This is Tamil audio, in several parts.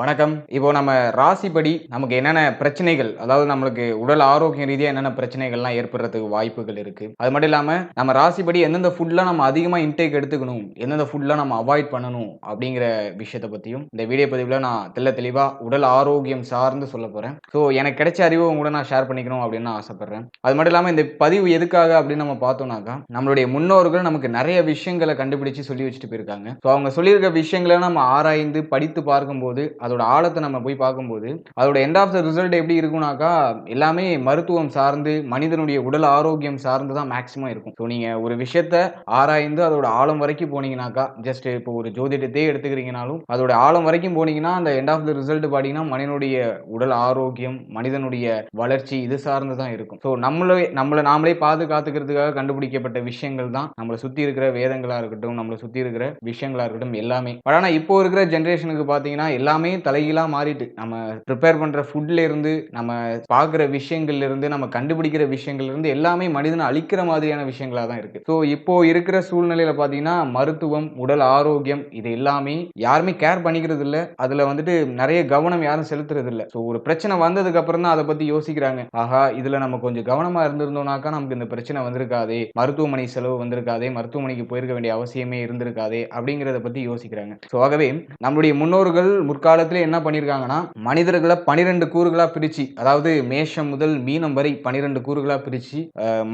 வணக்கம். இப்போ நம்ம ராசிப்படி நமக்கு என்னென்ன பிரச்சனைகள் அதாவது நம்மளுக்கு உடல் ஆரோக்கியம் ரீதியாக என்னென்ன பிரச்சனைகள்லாம் ஏற்படுறதுக்கு வாய்ப்புகள் இருக்கு. அது மட்டும் இல்லாம நம்ம ராசிப்படி எந்தெந்த ஃபுட்லாம் நம்ம அதிகமா இன்டேக் எடுத்துக்கணும் எந்தெந்த ஃபுட்லாம் நம்ம அவாய்ட் பண்ணணும் அப்படிங்கிற விஷயத்தை பத்தியும் இந்த வீடியோ பதிவுல நான் தெல்ல தெளிவா உடல் ஆரோக்கியம் சார்ந்து சொல்ல போறேன். ஸோ எனக்கு கிடைச்ச அறிவு உங்க கூட நான் ஷேர் பண்ணிக்கணும் அப்படின்னு நான் ஆசைப்படுறேன். அது மட்டும் இல்லாம இந்த பதிவு எதுக்காக அப்படின்னு நம்ம பார்த்தோம்னாக்கா நம்மளுடைய முன்னோர்கள் நமக்கு நிறைய விஷயங்களை கண்டுபிடிச்சு சொல்லி வச்சுட்டு போயிருக்காங்க. ஸோ அவங்க சொல்லியிருக்க விஷயங்களை நம்ம ஆராய்ந்து படித்து பார்க்கும்போது அதோட ஆழத்தை நம்ம போய் பார்க்கும்போது அதோட எண்ட் ஆஃப் த ரிசல்ட் எப்படி இருக்கும்னாக்கா எல்லாமே மருத்துவம் சார்ந்து மனிதனுடைய உடல் ஆரோக்கியம் சார்ந்து தான் மேக்ஸிமம் இருக்கும். ஸோ நீங்கள் ஒரு விஷயத்த ஆராய்ந்து அதோட ஆழம் வரைக்கும் போனீங்கன்னாக்கா ஜஸ்ட் இப்போ ஒரு ஜோதிடத்தையே எடுத்துக்கிறீங்கனாலும் அதோட ஆழம் வரைக்கும் போனீங்கன்னா அந்த எண்ட் ஆஃப் த ரிசல்ட் பார்த்தீங்கன்னா மனிதனுடைய உடல் ஆரோக்கியம் மனிதனுடைய வளர்ச்சி இது சார்ந்து தான் இருக்கும். ஸோ நம்மளே நம்மளை நாமளே பாதுகாத்துக்கிறதுக்காக கண்டுபிடிக்கப்பட்ட விஷயங்கள் தான் நம்மளை சுற்றி இருக்கிற வேதங்களாக இருக்கட்டும் நம்மளை சுற்றி இருக்கிற விஷயங்களாக இருக்கட்டும் எல்லாமே. பட் ஆனால் இப்போ இருக்கிற ஜென்ரேஷனுக்கு பார்த்தீங்கன்னா எல்லாமே தலைகீழா மாறிட்டு நம்ம ப்ரிப்பேர் பண்ணுற ஃபுட்லேருந்து நம்ம பார்க்குற விஷயங்கள்லேருந்து நம்ம கண்டுபிடிக்கிற விஷயங்கள்லேருந்து எல்லாமே மனிதனை அழிக்கிற மாதிரியான விஷயங்களாக தான் இருக்குது ஸோ இப்போ இருக்கிற சூழ்நிலையில் பார்த்தீங்கன்னா மருத்துவம் உடல் ஆரோக்கியம் இது எல்லாமே யாருமே கேர் பண்ணிக்கிறது இல்லை. அதில் வந்துட்டு நிறைய கவனம் யாரும் செலுத்துறது இல்லை. ஸோ ஒரு பிரச்சனை வந்ததுக்கு அப்புறம் தான் அதை பற்றி யோசிக்கிறாங்க. ஆஹா இதில் நம்ம கொஞ்சம் கவனமாக இருந்திருந்தோம்னாக்கா நமக்கு இந்த பிரச்சனை வந்திருக்காதே மருத்துவமனை செலவு வந்திருக்காதே மருத்துவமனைக்கு போயிருக்க வேண்டிய அவசியமே இருந்திருக்காதே அப்படிங்கிறத பற்றி யோசிக்கிறாங்க. ஸோ ஆகவே நம்மளுடைய முன்னோர்கள் முற்கால காலத்திலே என்ன பண்ணியிருக்காங்கன்னா மனிதர்களை பனிரெண்டு கூறுகளா பிரிச்சு அதாவது மேஷம் முதல் மீனம் வரை பனிரெண்டு கூறுகளா பிரிச்சு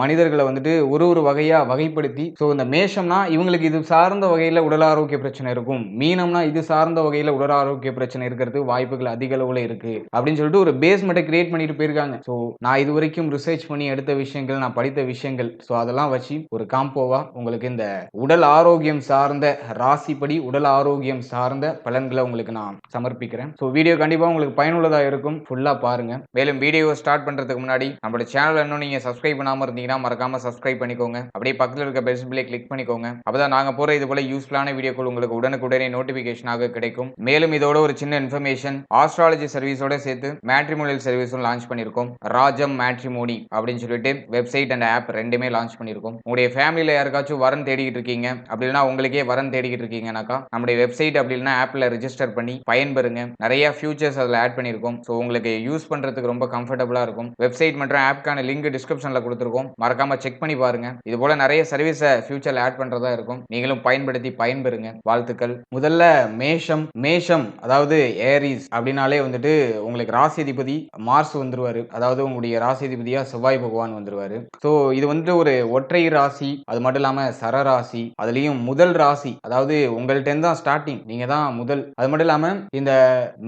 மனிதர்களை வந்துட்டு ஒரு ஒரு வகையா வகைப்படுத்தி ஸோ இந்த மேஷம்னா இவங்களுக்கு இது சார்ந்த வகையில உடல் ஆரோக்கிய பிரச்சனை இருக்கும். மீனம்னா இது சார்ந்த வகையில உடல் ஆரோக்கிய பிரச்சனை இருக்கிறதுக்கு வாய்ப்புகள் அதிக அளவுல இருக்கு அப்படின்னு சொல்லிட்டு ஒரு பேஸ்மெண்ட்டை கிரியேட் பண்ணிட்டு போயிருக்காங்க. ஸோ நான் இது வரைக்கும் ரிசர்ச் பண்ணி எடுத்த விஷயங்கள் நான் படித்த விஷயங்கள் ஸோ அதெல்லாம் வச்சு ஒரு காம்போவா உங்களுக்கு இந்த உடல் ஆரோக்கியம் சார்ந்த ராசிப்படி உடல் ஆரோக்கியம் சார்ந்த பலன்களை உங்களுக்கு நான் சமர்ப்பிக்கிறேன். ஸோ வீடியோ கண்டிப்பாக உங்களுக்கு பயனுள்ளதாக இருக்கும். ஃபுல்லாக பாருங்க. மேலும் வீடியோ ஸ்டார்ட் பண்ணுறதுக்கு முன்னாடி நம்மளோட சேனல் இன்னும் நீங்கள் சப்ஸ்கிரைப் பண்ணாமல் இருந்தீங்கன்னா மறக்காமல் சப்ஸ்கிரைப் பண்ணிக்கோங்க. அப்படியே பக்கத்தில் இருக்க பெல் சிம்பிளை கிளிக் பண்ணிக்கோங்க. அப்பதான் நாங்கள் போகிற இது போல யூஸ்ஃபுல்லான வீடியோக்கள் உங்களுக்கு உடனுக்குடனே நோட்டிஃபிகேஷனாக கிடைக்கும். மேலும் இதோட ஒரு சின்ன இன்ஃபர்மேஷன் ஆஸ்ட்ராலஜி சர்வீஸோட சேர்த்து மேட்ரிமோனியல் சர்வீஸும் லான்ச் பண்ணியிருக்கோம். ராஜம் மேட்ரிமோனி அப்படின்னு சொல்லிட்டு வெப்சைட் அண்ட் ஆப் ரெண்டுமே லான்ச் பண்ணியிருக்கோம். உங்களுடைய ஃபேமிலியில் யாருக்காச்சும் வரன் தேடிக்கிட்டு இருக்கீங்க. அப்படி இல்லைன்னா உங்களுக்கே வரன் தேடிக்கிட்டு இருக்கீங்கனாக்கா நம்முடைய வெப்சைட் அப்படி இல்லைன்னா ஆப்பில் ரிஜிஸ்டர் பண்ணி பாருங்க. நிறைய ஃபியூச்சர்ஸ் அதில் ஆட் பண்ணியிருக்கோம். ஸோ உங்களுக்கு யூஸ் பண்ணுறதுக்கு ரொம்ப கம்ஃபர்டபுளாக இருக்கும். வெப்சைட் மற்றும் ஆப்க்கான லிங்க் டிஸ்கிரிப்ஷனில் கொடுத்துருக்கோம். மறக்காம செக் பண்ணி பாருங்க. இது போல நிறைய சர்வீஸை ஃபியூச்சரில் ஆட் பண்ணுறதா இருக்கும். நீங்களும் பயன்படுத்தி பயன்பெறுங்க. வாழ்த்துக்கள். முதல்ல மேஷம் மேஷம் அதாவது ஏரிஸ் அப்படின்னாலே வந்துட்டு உங்களுக்கு ராசிதிபதி மார்ஸ் வந்துருவாரு. அதாவது உங்களுடைய ராசிதிபதியா செவ்வாய் பகவான் வந்துருவாரு. ஸோ இது வந்துட்டு ஒரு ஒற்றை ராசி அது மட்டும் இல்லாம சரராசி அதுலயும் முதல் ராசி அதாவது உங்கள்ட்ட தான் ஸ்டார்டிங் நீங்க தான் முதல். அது மட்டும் இல்லாம இந்த இந்த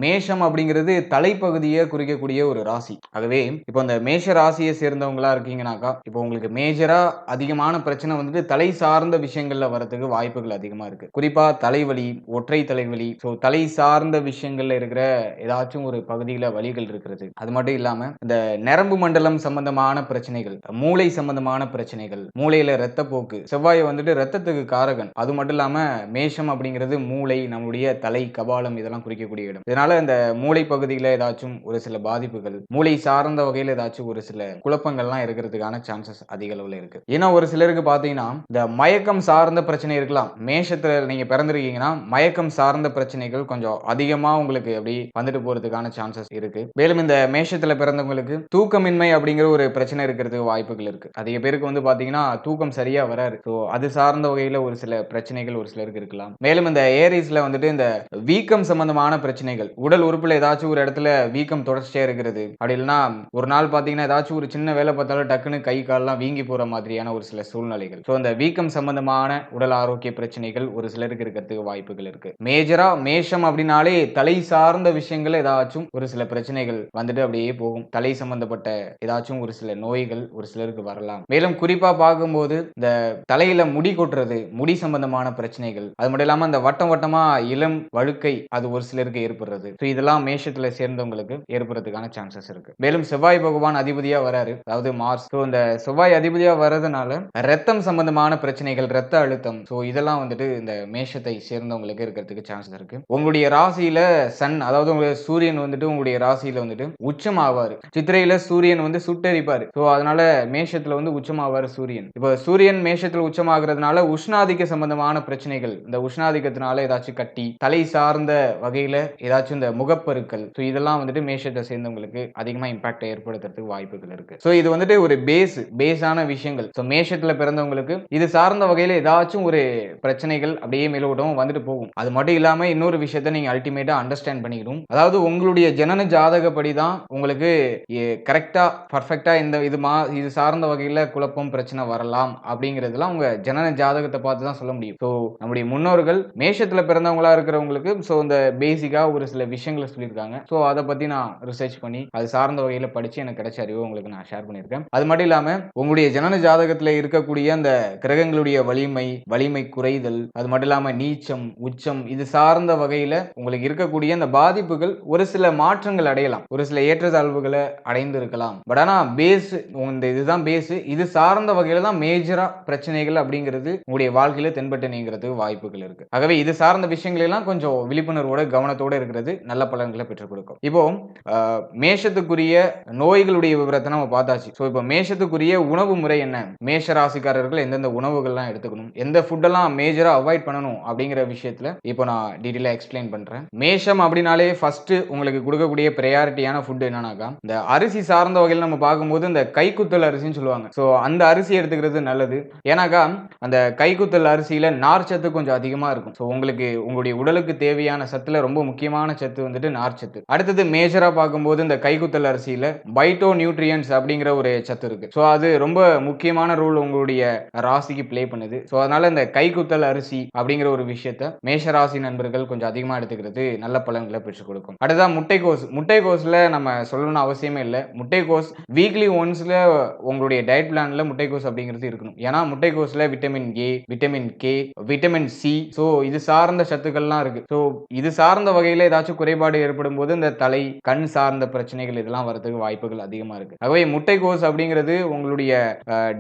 மேஷம் அப்படிங்கிறது தலைப்பகுதியை குறிக்கக்கூடிய ஒரு ராசி. ஆகவே இப்போ இந்த மேஷ ராசியை சேர்ந்தவங்களா இருக்கீங்கனாக்கா இப்போ உங்களுக்கு மேஜரா அதிகமான பிரச்சனை வந்துட்டு தலை சார்ந்த விஷயங்கள்ல வரதுக்கு வாய்ப்புகள் அதிகமா இருக்கு. குறிப்பா தலைவலி ஒற்றை தலைவலி. ஸோ தலை சார்ந்த விஷயங்கள்ல இருக்கிற ஏதாச்சும் ஒரு பகுதியில வலிகள் இருக்கிறது. அது மட்டும் இல்லாம இந்த நரம்பு மண்டலம் சம்பந்தமான பிரச்சனைகள் மூளை சம்பந்தமான பிரச்சனைகள் மூளையில ரத்தப்போக்கு செவ்வாய் வந்துட்டு ரத்தத்துக்கு காரகன். அது மட்டும் இல்லாம மேஷம் அப்படிங்கிறது மூளை நம்மளுடைய தலை கபாலம் இதெல்லாம் இருக்கக்கூடிய இடம். இதனால இந்த மூளை பகுதியில ஏதாச்சும் ஒரு சில பாதிப்புகள் மூளை சார்ந்த வகையில் ஏதாச்சும் ஒரு சில குழப்பங்கள்லாம் இருக்கிறதுக்கான சான்சஸ் அதிக அளவில் இருக்கு. ஏன்னா ஒரு சிலருக்கு பார்த்தீங்கன்னா இந்த மயக்கம் சார்ந்த பிரச்சனை இருக்கலாம். மேஷத்துல நீங்க பிறந்திருக்கீங்கன்னா மயக்கம் சார்ந்த பிரச்சனைகள் கொஞ்சம் அதிகமா உங்களுக்கு அப்படி வந்துட்டு போறதுக்கான சான்சஸ் இருக்கு. மேலும் இந்த மேஷத்துல பிறந்தவங்களுக்கு தூக்கமின்மை அப்படிங்கிற ஒரு பிரச்சனை இருக்கிறதுக்கு வாய்ப்புகள் இருக்கு. அதிக பேருக்கு வந்து பாத்தீங்கன்னா தூக்கம் சரியா வராது. ஸோ அது சார்ந்த வகையில ஒரு சில பிரச்சனைகள் ஒரு சிலருக்கு இருக்கலாம். மேலும் இந்த ஏரிஸ்ல வந்துட்டு இந்த வீக்கம் சம்பந்தமான பிரச்சனைகள். உடல் உறுப்பில் ஏதாச்சும் ஒரு இடத்துல வீக்கம் தொடர்ச்சியாக இருக்கிறது. அப்படி இல்லைன்னா ஒரு நாள் பார்த்தீங்கன்னா ஏதாச்சும் ஒரு சின்ன வேலை பார்த்தாலும் டக்குன்னு கை கால்லாம் வீங்கி போகிற மாதிரியான ஒரு சில சூழ்நிலைகள். ஸோ அந்த வீக்கம் சம்பந்தமான உடல் ஆரோக்கிய பிரச்சனைகள் ஒரு சிலருக்கு இருக்கிறதுக்கு வாய்ப்புகள் இருக்கு. மேஜரா மேஷம் அப்படின்னாலே தலை சார்ந்த விஷயங்கள் ஏதாச்சும் ஒரு சில பிரச்சனைகள் வந்துட்டு அப்படியே போகும். தலை சம்பந்தப்பட்ட ஏதாச்சும் ஒரு சில நோய்கள் ஒரு சிலருக்கு வரலாம். மேலும் குறிப்பா பார்க்கும்போது இந்த தலையில முடி கொட்டுறது முடி சம்பந்தமான பிரச்சனைகள். அது மட்டும் இல்லாம அந்த வட்டம் வட்டமா இளம் வழுக்கை அது ஒரு சிலருக்கு ஏற்படுறது. ஸோ இதெல்லாம் மேஷத்துல சேர்ந்தவங்களுக்கு ஏற்படுறதுக்கான சான்சஸ் இருக்கு. மேலும் செவ்வாய் பகவான் அதிபதியா வராரு. அதாவது மார்ஸ் ஸோ இந்த செவ்வாய் அதிபதியா வர்றதுனால ரத்தம் சம்பந்தமான பிரச்சனைகள் ரத்த அழுத்தம். ஸோ இதெல்லாம் வந்துட்டு இந்த மேஷத்தை சேர்ந்தவங்களுக்கு இருக்கிறதுக்கு சான்சஸ் இருக்கு. உங்களுடைய ராசியில சன் அதாவது உங்களுடைய சூரியன் வந்துட்டு உங்களுடைய ராசியில வந்துட்டு உச்சம் ஆவாரு சித்திரையில சூரியன் வந்து சுட்டரிப்பாரு. ஸோ அதனால மேஷத்துல வந்து உச்சமாவாரு சூரியன். இப்போ சூரியன் மேஷத்துல உச்சமாகிறதுனால உஷ்ணாதிக்க சம்பந்தமான பிரச்சனைகள் இந்த உஷ்ணாதிக்கத்தினால ஏதாச்சும் கட்டி தலை சார்ந்த வகையில ஏதாச்சும் இந்த முகப்பருக்கள் ஸோ இதெல்லாம் வந்துட்டு மேஷத்தை சேர்ந்தவங்களுக்கு அதிகமாக இம்பாக்டை ஏற்படுத்துறதுக்கு வாய்ப்புகள் இருக்கு. ஸோ இது வந்துட்டு ஒரு பேஸ் பேஸான விஷயங்கள். ஸோ மேஷத்தில் பிறந்தவங்களுக்கு இது சார்ந்த வகையில் ஏதாச்சும் ஒரு பிரச்சனைகள் அப்படியே மேலோட்டமும் வந்துட்டு போகும். அது மட்டும் இல்லாமல் இன்னொரு விஷயத்த நீங்கள் அல்டிமேட்டாக அண்டர்ஸ்டாண்ட் பண்ணிக்கணும். அதாவது உங்களுடைய ஜனன ஜாதகப்படி தான் உங்களுக்கு கரெக்டாக பர்ஃபெக்டாக இந்த இது மா இது சார்ந்த வகையில் குழப்பம் பிரச்சனை வரலாம் அப்படிங்கிறதுலாம் உங்க ஜனன ஜாதகத்தை பார்த்து தான் சொல்ல முடியும். ஸோ நம்முடைய முன்னோர்கள் மேஷத்தில் பிறந்தவங்களா இருக்கிறவங்களுக்கு ஸோ இந்த பேசிக் பேசிக்காக ஒரு சில விஷயங்களை சொல்லியிருக்காங்க. ஸோ அதை பற்றி நான் ரிசர்ச் பண்ணி அது சார்ந்த வகையில் படித்து எனக்கு கிடைச்ச அறிவு உங்களுக்கு நான் ஷேர் பண்ணியிருக்கேன். அது மட்டும் இல்லாமல் உங்களுடைய ஜனன ஜாதகத்தில் இருக்கக்கூடிய அந்த கிரகங்களுடைய வலிமை வலிமை குறைதல் அது மட்டும் இல்லாமல் நீச்சம் உச்சம் இது சார்ந்த வகையில் உங்களுக்கு இருக்கக்கூடிய அந்த பாதிப்புகள் ஒரு சில மாற்றங்கள் அடையலாம். ஒரு சில ஏற்றத்தாழ்வுகளை அடைந்து இருக்கலாம் பட் ஆனால் பேஸ் இந்த இதுதான் பேஸ் இது சார்ந்த வகையில் தான் மேஜராக பிரச்சனைகள் அப்படிங்கிறது உங்களுடைய வாழ்க்கையில் தென்பட்டு நீங்கிறதுக்கு வாய்ப்புகள் இருக்கு. ஆகவே இது சார்ந்த விஷயங்களெல்லாம் கொஞ்சம் விழிப்புணர்வோட கவனத்தோட இருக்கிறது. நல்ல பலன்களை பெற்றுக் கொடுக்கும். இப்போ மேஷத்துக்குரிய நோய்களுடைய விவரத்தை நம்ம பார்த்தாச்சு. ஸோ இப்போ மேஷத்துக்குரிய உணவு முறை என்ன? மேஷ ராசிக்காரர்கள் எந்தெந்த உணவுகள்லாம் எடுத்துக்கணும்? எந்த ஃபுட்டெல்லாம் மேஜராக அவாய்ட் பண்ணணும்? அப்படிங்கிற விஷயத்துல இப்போ நான் டீட்டெயிலாக எக்ஸ்பிளைன் பண்றேன். மேஷம் அப்படின்னாலே ஃபர்ஸ்ட் உங்களுக்கு கொடுக்கக்கூடிய ப்ரையாரிட்டியான ஃபுட் என்னன்னாக்கா இந்த அரிசி சார்ந்த வகையில் நம்ம பார்க்கும்போது இந்த கைக்குத்தல் அரிசின்னு சொல்லுவாங்க. ஸோ அந்த அரிசி எடுத்துக்கிறது நல்லது. ஏன்னாக்கா அந்த கைக்குத்தல் அரிசியில நார் சத்து கொஞ்சம் அதிகமாக இருக்கும். ஸோ உங்களுக்கு உங்களுடைய உடலுக்கு தேவையான சத்துல ரொம்ப முக்கியமான சத்து வந்துட்டு நார் சத்து. அடுத்தது மேஜரா பார்க்கும்போது இந்த கைக்குத்தல் அரிசியில பைட்டோ நியூட்ரியன்ஸ் அப்படிங்கிற ஒரு சத்து இருக்கு. ஸோ அது ரொம்ப முக்கியமான ரோல் உங்களுடைய ராசிக்கு பிளே பண்ணுது. ஸோ அதனால இந்த கைக்குத்தல் அரிசி அப்படிங்கிற ஒரு விஷயத்த மேஷராசி நண்பர்கள் கொஞ்சம் அதிகமா எடுத்துக்கிறது நல்ல பலன்களை பெற்றுக் கொடுக்கும். அடுத்ததா முட்டைக்கோஸ். முட்டைக்கோஸ்ல நம்ம சொல்லணும்னு அவசியமே இல்லை. முட்டைக்கோஸ் வீக்லி ஒன்ஸ்ல உங்களுடைய டயட் பிளான்ல முட்டைக்கோஸ் அப்படிங்கிறது இருக்கணும். ஏன்னா முட்டைக்கோஸ்ல vitamin A vitamin K vitamin C so இது சார்ந்த சத்துக்கள்லாம் இருக்கு. ஸோ இது சார்ந்த வகையில் ஏதாச்சும் குறைபாடு ஏற்படும் போது இந்த தலை கண் சார்ந்த பிரச்சனைகள் இதெல்லாம் வரதுக்கு வாய்ப்புகள் அதிகமாக இருக்கு. ஆகவே முட்டைக்கோஸ் அப்படிங்கிறது உங்களுடைய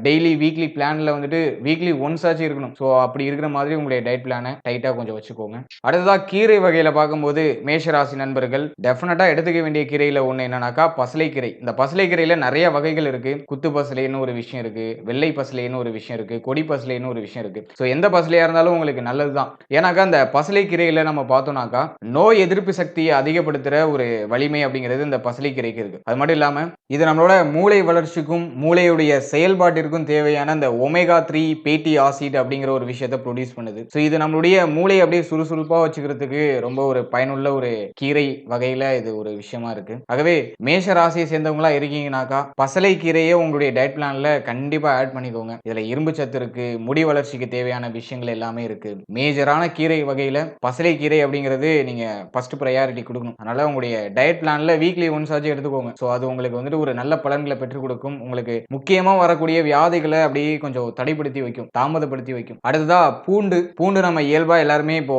டெய்லி வீக்லி பிளான்ல வந்துட்டு வீக்லி ஒன்ஸ் ஆச்சு இருக்கணும். ஸோ அப்படி இருக்கிற மாதிரி உங்களுடைய டயட் பிளானை டைட்டாக கொஞ்சம் வச்சுக்கோங்க. அடுத்ததாக கீரை வகையில் பார்க்கும்போது மேஷராசி நண்பர்கள் டெஃபினட்டாக எடுத்துக்க வேண்டிய கீரையில் ஒன்று என்னன்னாக்கா பசலைக்கீரை இந்த பசலைக்கீரையில் நிறைய வகைகள் இருக்கு. குத்து பசலைன்னு ஒரு விஷயம் இருக்கு வெள்ளை பசலைன்னு ஒரு விஷயம் இருக்கு கொடி பசலைன்னு ஒரு விஷயம் இருக்கு. ஸோ எந்த பசலையாக இருந்தாலும் உங்களுக்கு நல்லது தான் ஏன்னாக்கா அந்த பசலை கீரையில் நம்ம பார்த்தோம்னாக்கா நோய் எதிர்ப்பு சக்தியை அதிகப்படுத்துகிற ஒரு வலிமை அப்படிங்கிறது இந்த பசலை கீரைக்கு அது மட்டும் இல்லாமல் இது நம்மளோட மூளை வளர்ச்சிக்கும் மூளையுடைய செயல்பாட்டிற்கும் தேவையான இந்த ஒமேகா த்ரீ பேட்டி ஆசிட் அப்படிங்கிற ஒரு விஷயத்தை ப்ரொடியூஸ் பண்ணுது. ஸோ இது நம்மளுடைய மூளையை அப்படியே சுறுசுறுப்பாக வச்சுக்கிறதுக்கு ரொம்ப ஒரு பயனுள்ள ஒரு கீரை வகையில் இது ஒரு விஷயமா இருக்கு. ஆகவே மேஷ ராசியை சேர்ந்தவங்களா இருக்கீங்கனாக்கா பசலை கீரையே உங்களுடைய டயட் பிளான்ல கண்டிப்பாக ஆட் பண்ணிக்கோங்க. இதில் இரும்பு சத்து இருக்கு முடி வளர்ச்சிக்கு தேவையான விஷயங்கள் எல்லாமே இருக்கு. மேஜரான கீரை வகையில் பசலை கீரை அப்படிங்கிறது நீங்க ஃபர்ஸ்ட் ப்ரையாரிட்டி கொடுக்கணும். அதனால உங்களுடைய டயட் பிளான்ல வீக்லி ஒன்ஸ் ஆச்சு எடுத்துக்கோங்க. ஸோ அது உங்களுக்கு வந்துட்டு ஒரு நல்ல பலன்களை பெற்றுக் கொடுக்கும். உங்களுக்கு முக்கியமா வரக்கூடிய வியாதிகளை அப்படியே கொஞ்சம் தடைப்படுத்தி வைக்கும் தாமதப்படுத்தி வைக்கும். அடுத்ததா பூண்டு. பூண்டு நம்ம இயல்பா எல்லாருமே இப்போ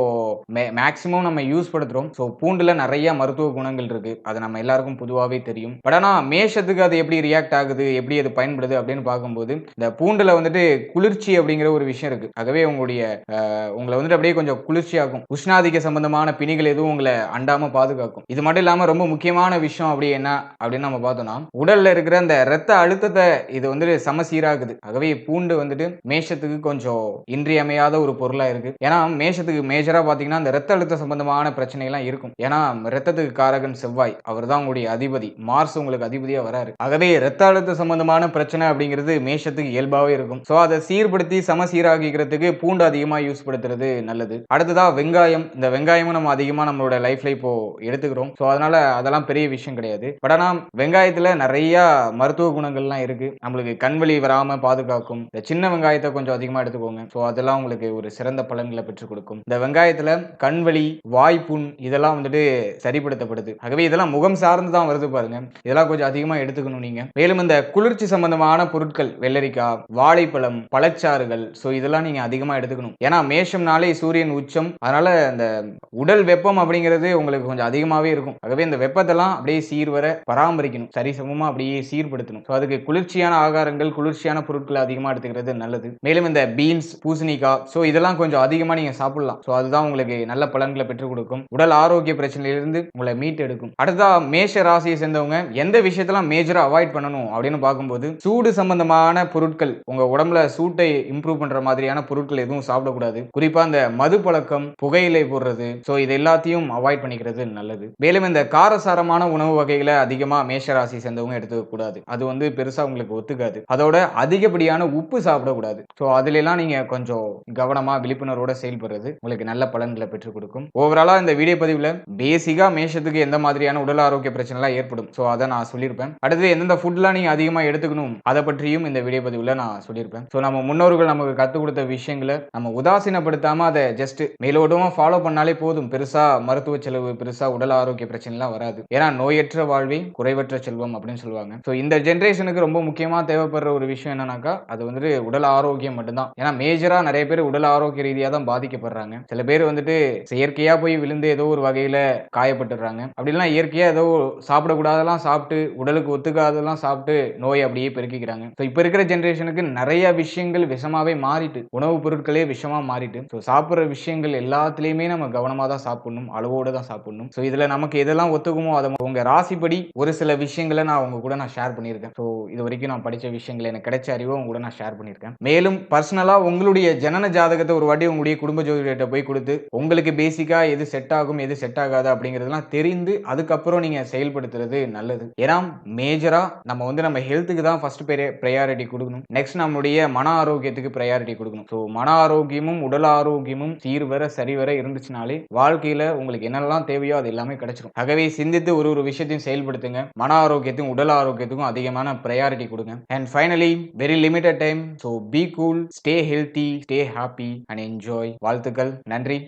மேக்சிமம் நம்ம யூஸ் படுத்துறோம். ஸோ பூண்டுல நிறைய மருத்துவ குணங்கள் இருக்கு. அது நம்ம எல்லாருக்கும் பொதுவாகவே தெரியும். பட் ஆனா மேஷத்துக்கு அது எப்படி ரியாக்ட் ஆகுது? எப்படி அது பயன்படுது? அப்படின்னு பார்க்கும்போது இந்த பூண்டுல வந்துட்டு குளிர்ச்சி அப்படிங்கிற ஒரு விஷயம் இருக்கு. ஆகவே உங்களுடைய உங்களை வந்துட்டு அப்படியே கொஞ்சம் குளிர்ச்சியாகும் உஷ்ணாதிக்க சம்பந்தமான பிணிகள் எதுவும் எதுவும் உங்களை அண்டாம பாதுகாக்கும். இது மட்டும் இல்லாம ரொம்ப முக்கியமான விஷயம் அப்படி என்ன அப்படின்னு நம்ம பார்த்தோம்னா உடல்ல இருக்கிற அந்த ரத்த அழுத்தத்தை இது வந்துட்டு சமசீராகுது ஆகவே பூண்டு வந்துட்டு மேஷத்துக்கு கொஞ்சம் இன்றியமையாத ஒரு பொருளா இருக்கு. ஏன்னா மேஷத்துக்கு மேஜரா பாத்தீங்கன்னா அந்த ரத்த அழுத்த சம்பந்தமான பிரச்சனைகள்லாம் இருக்கும். ஏன்னா ரத்தத்துக்கு காரகன் செவ்வாய் அவர் தான் உங்களுடைய அதிபதி. மார்ஸ் உங்களுக்கு அதிபதியா வராரு. ஆகவே ரத்த அழுத்த சம்பந்தமான பிரச்சனை அப்படிங்கிறது மேஷத்துக்கு இயல்பாவே இருக்கும். ஸோ அதை சீர்படுத்தி சமசீராகிக்கிறதுக்கு பூண்டு அதிகமாக யூஸ் படுத்துறது நல்லது. அடுத்ததா வெங்காயம். இந்த வெங்காயமும் நம்ம அதிகமாக நம்மளோட லைஃப்ல இப்போ எடுத்துக்கிறோம். ஸோ அதனால அதெல்லாம் பெரிய விஷயம் கிடையாது. பட் ஆனால் வெங்காயத்துல நிறைய மருத்துவ குணங்கள்லாம் இருக்கு. நம்மளுக்கு கண்வழி வராம பாதுகாக்கும். இந்த சின்ன வெங்காயத்தை கொஞ்சம் அதிகமா எடுத்துக்கோங்க. ஸோ அதெல்லாம் உங்களுக்கு ஒரு சிறந்த பலன்களை பெற்றுக் கொடுக்கும். இந்த வெங்காயத்துல கண்வழி வாய்ப்புண் இதெல்லாம் வந்துட்டு சரிப்படுத்தப்படுது. ஆகவே இதெல்லாம் முகம் சார்ந்து தான் வருது பாருங்க. இதெல்லாம் கொஞ்சம் அதிகமா எடுத்துக்கணும் நீங்க. மேலும் இந்த குளிர்ச்சி சம்பந்தமான பொருட்கள் வெள்ளரிக்காய் வாழைப்பழம் பழச்சாறுகள் ஸோ இதெல்லாம் நீங்க அதிகமா எடுத்துக்கணும். ஏன்னா மேஷம்னாலே சூரியன் உச்சம். அதனால இந்த உடல் வெப்பம் அப்படிங்கிறது உங்களுக்கு கொஞ்சம் அதிகமாவே இருக்கும். ஆகவே இந்த வெப்பத்தெல்லாம் அப்படியே சீர்வர பராமரிக்கணும். சரிசமமா அப்படியே சீர்படுத்தணும். ஸோ அதுக்கு குளிர்ச்சியான ஆகாரங்கள் குளிர்ச்சியான பொருட்களை அதிகமா எடுத்துக்கிறது நல்லது. மேலும் இந்த பீன்ஸ் பூசணிக்காய் ஸோ இதெல்லாம் கொஞ்சம் அதிகமா நீங்க சாப்பிடலாம். ஸோ அதுதான் உங்களுக்கு நல்ல பலன்களை பெற்றுக் கொடுக்கும். உடல் ஆரோக்கிய பிரச்சனையிலிருந்து உங்களை மீட்டு எடுக்கும் அடுத்தா மேஷ ராசியை சேர்ந்தவங்க எந்த விஷயத்தெல்லாம் மேஜரா அவாய்ட் பண்ணணும் அப்படின்னு பார்க்கும்போது சூடு சம்பந்தமான பொருட்கள் உங்க உடம்புல சூட்டை இம்ப்ரூவ் பண்ற மாதிரியான பொருட்கள் எதுவும் சாப்பிடக்கூடாது. குறிப்பா இந்த மது பழக்கம் புகையிலை போடுறது. ஸோ இது எல்லாத்தையும் எல்லாத்தையும் அவாய்ட் பண்ணிக்கிறது நல்லது. மேலும் இந்த காரசாரமான உணவு வகைகளை அதிகமா மேஷ ராசி சேர்ந்தவங்க எடுத்துக்க கூடாது. அது வந்து பெருசா உங்களுக்கு ஒத்துக்காது. அதோட அதிகப்படியான உப்பு சாப்பிடக்கூடாது. ஸோ அதுல எல்லாம் நீங்க கொஞ்சம் கவனமா விழிப்புணர்வோட செயல்படுறது உங்களுக்கு நல்ல பலன்களை பெற்றுக் கொடுக்கும். ஓவராலா இந்த வீடியோ பதிவுல பேசிக்கா மேஷத்துக்கு எந்த மாதிரியான உடல் ஆரோக்கிய பிரச்சனை எல்லாம் ஏற்படும். ஸோ அதை நான் சொல்லியிருப்பேன். அடுத்து எந்தெந்த ஃபுட்லாம் நீங்க அதிகமா எடுத்துக்கணும் அதை பற்றியும் இந்த வீடியோ பதிவுல நான் சொல்லியிருப்பேன். ஸோ நம்ம முன்னோர்கள் நமக்கு கற்றுக் கொடுத்த விஷயங்களை நம்ம உதாசீனப்படுத்தாம அதை ஜஸ்ட் மேலோட்டமா ஃபாலோ பண்ணாலே போதும். பெருசா மருத்துவ செலவு பெருசா உடல் ஆரோக்கிய பிரச்சனைலாம் வராது. ஏன்னா நோயற்ற வாழ்வே குறைவற்ற செல்வம் அப்படின்னு சொல்லுவாங்க. ஸோ இந்த ஜென்ரேஷனுக்கு ரொம்ப முக்கியமா தேவைப்படுற ஒரு விஷயம் என்னன்னாக்கா அது வந்துட்டு உடல் ஆரோக்கியம் மட்டும்தான். ஏன்னா மேஜரா நிறைய பேர் உடல் ஆரோக்கிய ரீதியாக தான் பாதிக்கப்படுறாங்க. சில பேர் வந்துட்டு செயற்கையா போய் விழுந்து ஏதோ ஒரு வகையில காயப்பட்டுடுறாங்க. அப்படிலாம் இயற்கையா ஏதோ சாப்பிடக்கூடாதெல்லாம் சாப்பிட்டு உடலுக்கு ஒத்துக்காதெல்லாம் சாப்பிட்டு நோய் அப்படியே பெருக்கிக்கிறாங்க. ஸோ இப்போ இருக்கிற ஜென்ரேஷனுக்கு நிறைய விஷயங்கள் விஷமாவே மாறிட்டு உணவுப் பொருட்களே விஷமா மாறிட்டு ஸோ சாப்பிட்ற விஷயங்கள் எல்லாத்துலேயுமே நம்ம கவனமாக தான் சாப்பிடணும். அளவோடு தான் சாப்பிடணும். ஸோ இதில் நமக்கு எதெல்லாம் ஒத்துக்குமோ அதை உங்கள் ராசிப்படி ஒரு சில விஷயங்களை நான் உங்க கூட நான் ஷேர் பண்ணியிருக்கேன். ஸோ இது வரைக்கும் நான் படித்த விஷயங்கள் எனக்கு கிடைச்ச அறிவை உங்க கூட நான் ஷேர் பண்ணியிருக்கேன். மேலும் பர்சனலாக உங்களுடைய ஜனன ஜாதகத்தை ஒரு வாட்டி உங்களுடைய குடும்ப ஜோதிடர்கிட்ட போய் கொடுத்து உங்களுக்கு பேசிக்காக எது செட் ஆகும் எது செட் ஆகாது அப்படிங்கிறதுலாம் தெரிந்து அதுக்கப்புறம் நீங்கள் செயல்படுத்துறது நல்லது. ஏன்னா மேஜராக நம்ம வந்து நம்ம ஹெல்த்துக்கு தான் ஃபர்ஸ்ட் ப்ரையாரிட்டி கொடுக்கணும். நெக்ஸ்ட் நம்மளுடைய மன ஆரோக்கியத்துக்கு ப்ரையாரிட்டி கொடுக்கணும். ஸோ மன ஆரோக்கியமும் உடல் ஆரோக்கியமும் சீர்வர சரிவர இருந்துச்சுனாலே வாழ்க்கையில் உங்களுக்கு என்னெல்லாம் தேவையோ அது எல்லாமே கிடைச்சிடும் ஆகவே சிந்தித்து ஒரு ஒரு விஷயத்தையும் செயல்படுத்துங்க. மன ஆரோக்கியத்துக்கும் உடல் ஆரோக்கியத்துக்கும் அதிகமான ப்ரையாரிட்டி கொடுங்க. And finally very limited time so be cool stay healthy stay happy and enjoy வாழ்த்துக்கள். நன்றி.